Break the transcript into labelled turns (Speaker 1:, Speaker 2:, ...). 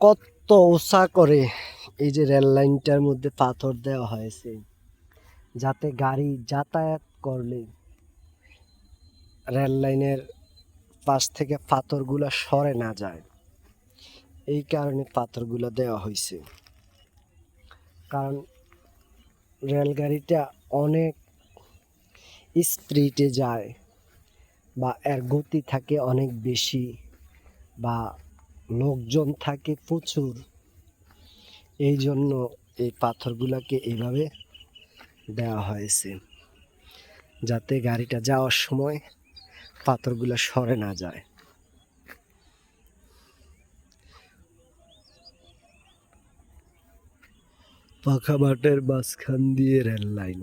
Speaker 1: কত উঁচা করে এই যে রেল লাইনটার মধ্যে পাথর দেওয়া হয়েছে, যাতে গাড়ি যাতায়াত করলে রেল লাইনের পাশ থেকে পাথরগুলো সরে না যায়। এই কারণে পাথরগুলো দেওয়া হয়েছে। কারণ রেলগাড়িটা অনেক স্পিডে যায় বা এর গতি থাকে অনেক বেশি বা লোকজন থাকে প্রচুর। এই জন্য এই পাথরগুলোকে এইভাবে দেওয়া হয়েছে, যাতে গাড়িটা যাওয়ার সময় পাথরগুলো সরে না যায়। পাখা মাঠের মাঝখান দিয়ে রেল লাইন।